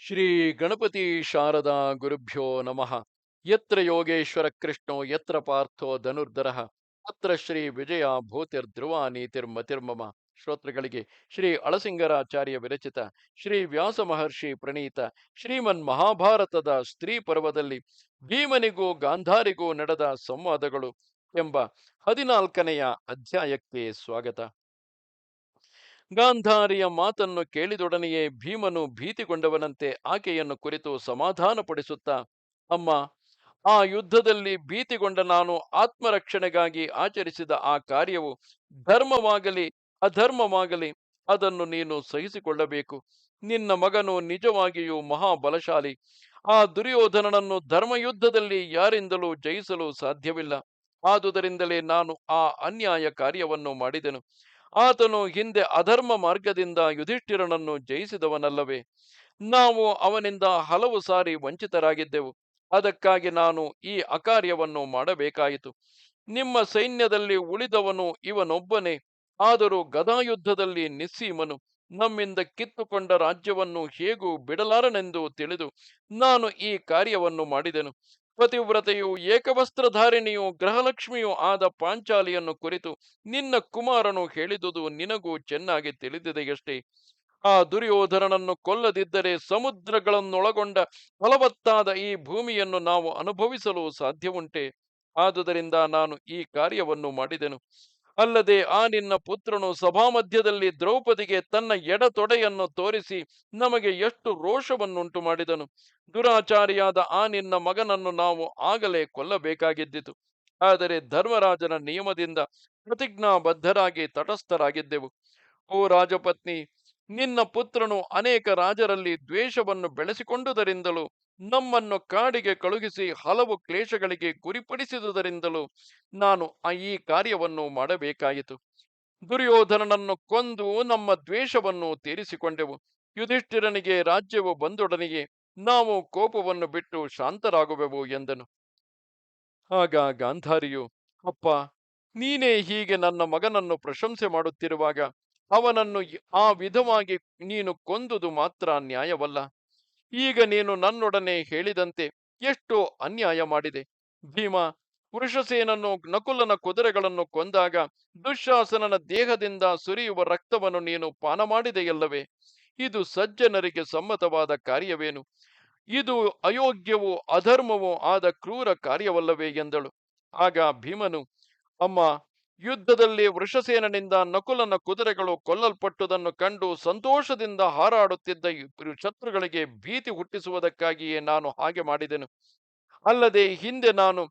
ಶ್ರೀ ಗಣಪತಿ ಶಾರದಾ ಗುರುಭ್ಯೋ ನಮಃ. ಯತ್ರ ಯೋಗೇಶ್ವರ ಕೃಷ್ಣೋ, ಯತ್ರ ಪಾರ್ಥೋ ಧನುರ್ಧರ. ಅತ್ರ ಶ್ರೀ ವಿಜಯ ಭೂತಿರ್ಧ್ರುವ ನೀತಿರ್ಮತಿರ್ಮಮ ಶ್ರೋತೃಗಳಿಗೆ ಶ್ರೀ ಅಳಸಿಂಗರಾಚಾರ್ಯ ವಿರಚಿತ, ಶ್ರೀ ವ್ಯಾಸ ಮಹರ್ಷಿ ಪ್ರಣೀತ, ಶ್ರೀಮನ್ ಮಹಾಭಾರತದ ಸ್ತ್ರೀ ಪರ್ವದಲ್ಲಿ ಭೀಮನಿಗೂ ಗಾಂಧಾರಿಗೂ ನಡೆದ ಸಂವಾದಗಳು ಎಂಬ ಹದಿನಾಲ್ಕನೆಯ ಅಧ್ಯಾಯಕ್ಕೆ ಸ್ವಾಗತ. ಗಾಂಧಾರಿಯ ಮಾತನ್ನು ಕೇಳಿದೊಡನೆಯೇ ಭೀಮನು ಭೀತಿಗೊಂಡವನಂತೆ ಆಕೆಯನ್ನು ಕುರಿತು ಸಮಾಧಾನಪಡಿಸುತ್ತಾ, ಅಮ್ಮ, ಆ ಯುದ್ಧದಲ್ಲಿ ಭೀತಿಗೊಂಡ ನಾನು ಆತ್ಮರಕ್ಷಣೆಗಾಗಿ ಆಚರಿಸಿದ ಆ ಕಾರ್ಯವು ಧರ್ಮವಾಗಲಿ, ಅಧರ್ಮವಾಗಲಿ, ಅದನ್ನು ನೀನು ಸಹಿಸಿಕೊಳ್ಳಬೇಕು. ನಿನ್ನ ಮಗನು ನಿಜವಾಗಿಯೂ ಮಹಾಬಲಶಾಲಿ. ಆ ದುರ್ಯೋಧನನನ್ನು ಧರ್ಮಯುದ್ಧದಲ್ಲಿ ಯಾರಿಂದಲೂ ಜಯಿಸಲು ಸಾಧ್ಯವಿಲ್ಲ. ಆದುದರಿಂದಲೇ ನಾನು ಆ ಅನ್ಯಾಯ ಕಾರ್ಯವನ್ನು ಮಾಡಿದೆನು. ಆತನು ಹಿಂದೆ ಅಧರ್ಮ ಮಾರ್ಗದಿಂದ ಯುಧಿಷ್ಠಿರನನ್ನು ಜಯಿಸಿದವನಲ್ಲವೇ? ನಾವು ಅವನಿಂದ ಹಲವು ಸಾರಿ ವಂಚಿತರಾಗಿದ್ದೆವು. ಅದಕ್ಕಾಗಿ ನಾನು ಈ ಅಕಾರ್ಯವನ್ನು ಮಾಡಬೇಕಾಯಿತು. ನಿಮ್ಮ ಸೈನ್ಯದಲ್ಲಿ ಉಳಿದವನು ಇವನೊಬ್ಬನೇ. ಆದರೂ ಗದಾಯುದ್ಧದಲ್ಲಿ ನಿಸ್ಸೀಮನು ನಮ್ಮಿಂದ ಕಿತ್ತುಕೊಂಡ ರಾಜ್ಯವನ್ನು ಹೇಗೂ ಬಿಡಲಾರನೆಂದು ತಿಳಿದು ನಾನು ಈ ಕಾರ್ಯವನ್ನು ಮಾಡಿದೆನು. ಪತಿವ್ರತೆಯು ಏಕವಸ್ತ್ರಧಾರಿಣಿಯು ಗೃಹಲಕ್ಷ್ಮಿಯೂ ಆದ ಪಾಂಚಾಲಿಯನ್ನು ಕುರಿತು ನಿನ್ನ ಕುಮಾರನು ಹೇಳಿದುದು ನಿನಗೂ ಚೆನ್ನಾಗಿ ತಿಳಿದಿದೆಯಷ್ಟೇ. ಆ ದುರ್ಯೋಧನನನ್ನು ಕೊಲ್ಲದಿದ್ದರೆ ಸಮುದ್ರಗಳನ್ನೊಳಗೊಂಡ ಫಲವತ್ತಾದ ಈ ಭೂಮಿಯನ್ನು ನಾವು ಅನುಭವಿಸಲು ಸಾಧ್ಯವುಂಟೆ. ಆದುದರಿಂದ ನಾನು ಈ ಕಾರ್ಯವನ್ನು ಮಾಡಿದೆನು. ಅಲ್ಲದೆ ಆ ನಿನ್ನ ಪುತ್ರನು ಸಭಾಮಧ್ಯದಲ್ಲಿ ದ್ರೌಪದಿಗೆ ತನ್ನ ಎಡತೊಡೆಯನ್ನು ತೋರಿಸಿ ನಮಗೆ ಎಷ್ಟು ರೋಷವನ್ನುಂಟು ಮಾಡಿದನು. ದುರಾಚಾರಿಯಾದ ಆ ನಿನ್ನ ಮಗನನ್ನು ನಾವು ಆಗಲೇ ಕೊಲ್ಲಬೇಕಾಗಿದ್ದಿತು. ಆದರೆ ಧರ್ಮರಾಜನ ನಿಯಮದಿಂದ ಪ್ರತಿಜ್ಞಾಬದ್ಧರಾಗಿ ತಟಸ್ಥರಾಗಿದ್ದೆವು. ಓ ರಾಜಪತ್ನಿ, ನಿನ್ನ ಪುತ್ರನು ಅನೇಕ ರಾಜರಲ್ಲಿ ದ್ವೇಷವನ್ನು ಬೆಳೆಸಿಕೊಂಡುದರಿಂದಲೂ ನಮ್ಮನ್ನು ಕಾಡಿಗೆ ಕಳುಹಿಸಿ ಹಲವು ಕ್ಲೇಶಗಳಿಗೆ ಗುರಿಪಡಿಸಿದುದರಿಂದಲೂ ನಾನು ಈ ಕಾರ್ಯವನ್ನು ಮಾಡಬೇಕಾಯಿತು. ದುರ್ಯೋಧನನನ್ನು ಕೊಂದು ನಮ್ಮ ದ್ವೇಷವನ್ನು ತೀರಿಸಿಕೊಂಡೆವು. ಯುಧಿಷ್ಠಿರನಿಗೆ ರಾಜ್ಯವು ಬಂದೊಡನೆಯೇ ನಾವು ಕೋಪವನ್ನು ಬಿಟ್ಟು ಶಾಂತರಾಗುವೆವು ಎಂದನು. ಆಗ ಗಾಂಧಾರಿಯು, ಅಪ್ಪ, ನೀನೇ ಹೀಗೆ ನನ್ನ ಮಗನನ್ನು ಪ್ರಶಂಸೆ ಮಾಡುತ್ತಿರುವಾಗ ಅವನನ್ನು ಆ ವಿಧವಾಗಿ ನೀನು ಕೊಂದುದು ಮಾತ್ರ ನ್ಯಾಯವಲ್ಲ. ಈಗ ನೀನು ನನ್ನೊಡನೆ ಹೇಳಿದಂತೆ ಎಷ್ಟು ಅನ್ಯಾಯ ಮಾಡಿದೆ. ಭೀಮ ಪುರುಷಸೇನನ್ನು ನಕುಲನ ಕುದುರೆಗಳನ್ನು ಕೊಂದಾಗ ದುಶ್ಯಾಸನನ ದೇಹದಿಂದ ಸುರಿಯುವ ರಕ್ತವನ್ನು ನೀನು ಪಾನ ಮಾಡಿದೆಯಲ್ಲವೇ? ಇದು ಸಜ್ಜನರಿಗೆ ಸಮ್ಮತವಾದ ಕಾರ್ಯವೇನು? ಇದು ಅಯೋಗ್ಯವೂ, ಅಧರ್ಮವೂ ಆದ ಕ್ರೂರ ಕಾರ್ಯವಲ್ಲವೇ ಎಂದಳು. ಆಗ ಭೀಮನು, ಅಮ್ಮ ಯುದ್ಧದಲ್ಲಿ ವೃಷಸೇನನಿಂದ ನಕುಲನ ಕುದುರೆಗಳು ಕೊಲ್ಲಲ್ಪಟ್ಟುದನ್ನು ಕಂಡು ಸಂತೋಷದಿಂದ ಹಾರಾಡುತ್ತಿದ್ದ ಶತ್ರುಗಳಿಗೆ ಭೀತಿ ಹುಟ್ಟಿಸುವುದಕ್ಕಾಗಿಯೇ ನಾನು ಹಾಗೆ ಮಾಡಿದೆನು. ಅಲ್ಲದೆ ಹಿಂದೆ ನಾನು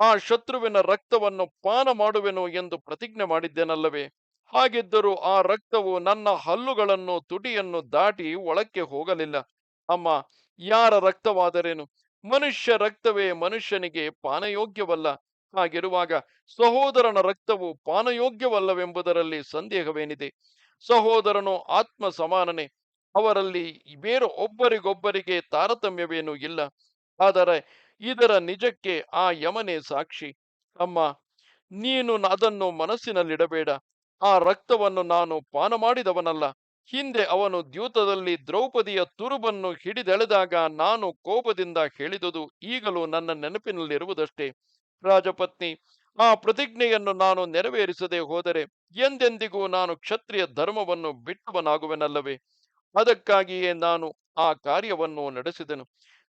ಆ ಶತ್ರುವಿನ ರಕ್ತವನ್ನು ಪಾನ ಮಾಡುವೆನು ಎಂದು ಪ್ರತಿಜ್ಞೆ ಮಾಡಿದ್ದೇನಲ್ಲವೇ. ಹಾಗಿದ್ದರೂ ಆ ರಕ್ತವು ನನ್ನ ಹಲ್ಲುಗಳನ್ನು ತುಟಿಯನ್ನು ದಾಟಿ ಒಳಕ್ಕೆ ಹೋಗಲಿಲ್ಲ. ಅಮ್ಮ, ಯಾರ ರಕ್ತವಾದರೇನು? ಮನುಷ್ಯ ರಕ್ತವೇ ಮನುಷ್ಯನಿಗೆ ಪಾನಯೋಗ್ಯವಲ್ಲ. ಹಾಗಿರುವಾಗ ಸಹೋದರನ ರಕ್ತವು ಪಾನಯೋಗ್ಯವಲ್ಲವೆಂಬುದರಲ್ಲಿ ಸಂದೇಹವೇನಿದೆ? ಸಹೋದರನು ಆತ್ಮ ಸಮಾನನೆ ಅವರಲ್ಲಿ ಬೇರೆ ಒಬ್ಬರಿಗೊಬ್ಬರಿಗೆ ತಾರತಮ್ಯವೇನೂ ಇಲ್ಲ. ಆದರೆ ಇದರ ನಿಜಕ್ಕೆ ಆ ಯಮನೇ ಸಾಕ್ಷಿ. ಅಮ್ಮ, ನೀನು ಅದನ್ನು ಮನಸ್ಸಿನಲ್ಲಿಡಬೇಡ. ಆ ರಕ್ತವನ್ನು ನಾನು ಪಾನ ಮಾಡಿದವನಲ್ಲ ಹಿಂದೆ ಅವನು ದ್ಯೂತದಲ್ಲಿ ದ್ರೌಪದಿಯ ತುರುಬನ್ನು ಹಿಡಿದೆಳೆದಾಗ ನಾನು ಕೋಪದಿಂದ ಹೇಳಿದುದು ಈಗಲೂ ನನ್ನ ನೆನಪಿನಲ್ಲಿರುವುದಷ್ಟೇ. ರಾಜಪತ್ನಿ, ಆ ಪ್ರತಿಜ್ಞೆಯನ್ನು ನಾನು ನೆರವೇರಿಸದೆ ಹೋದರೆ ಎಂದೆಂದಿಗೂ ನಾನು ಕ್ಷತ್ರಿಯ ಧರ್ಮವನ್ನು ಬಿಟ್ಟವನಾಗುವೆನಲ್ಲವೇ? ಅದಕ್ಕಾಗಿಯೇ ನಾನು ಆ ಕಾರ್ಯವನ್ನು ನಡೆಸಿದೆನು.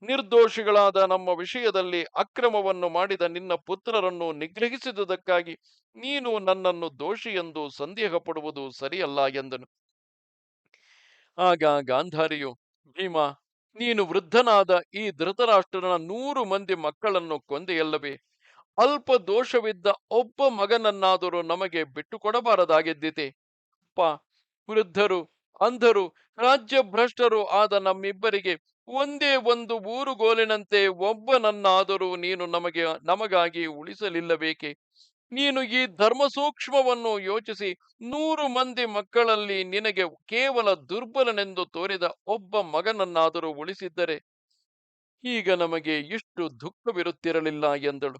ನಿರ್ದೋಷಿಗಳಾದ ನಮ್ಮ ವಿಷಯದಲ್ಲಿ ಅಕ್ರಮವನ್ನು ಮಾಡಿದ ನಿನ್ನ ಪುತ್ರರನ್ನು ನಿಗ್ರಹಿಸಿದುದಕ್ಕಾಗಿ ನೀನು ನನ್ನನ್ನು ದೋಷಿ ಎಂದು ಸಂದೇಹ ಪಡುವುದು ಸರಿಯಲ್ಲ ಎಂದನು. ಆಗ ಗಾಂಧಾರಿಯು, ಭೀಮ, ನೀನು ವೃದ್ಧನಾದ ಈ ಧೃತರಾಷ್ಟ್ರನ ನೂರು ಮಂದಿ ಮಕ್ಕಳನ್ನು ಕೊಂದೆಯಲ್ಲವೇ? ಅಲ್ಪ ದೋಷವಿದ್ದ ಒಬ್ಬ ಮಗನನ್ನಾದರೂ ನಮಗೆ ಬಿಟ್ಟುಕೊಡಬಾರದಾಗಿದ್ದಿತೆ. ಅಪ್ಪ, ವೃದ್ಧರು, ಅಂಧರು ರಾಜ್ಯ ಭ್ರಷ್ಟರು ಆದ ನಮ್ಮಿಬ್ಬರಿಗೆ ಒಂದೇ ಒಂದು ಊರುಗೋಲಿನಂತೆ ಒಬ್ಬನನ್ನಾದರೂ ನೀನು ನಮಗೆ, ನಮಗಾಗಿ ಉಳಿಸಲಿಲ್ಲಬೇಕೆ ನೀನು ಈ ಧರ್ಮ ಸೂಕ್ಷ್ಮವನ್ನು ಯೋಚಿಸಿ ನೂರು ಮಂದಿ ಮಕ್ಕಳಲ್ಲಿ ನಿನಗೆ ಕೇವಲ ದುರ್ಬಲನೆಂದು ತೋರಿದ ಒಬ್ಬ ಮಗನನ್ನಾದರೂ ಉಳಿಸಿದ್ದರೆ ಈಗ ನಮಗೆ ಇಷ್ಟು ದುಃಖವಿರುತ್ತಿರಲಿಲ್ಲ ಎಂದಳು.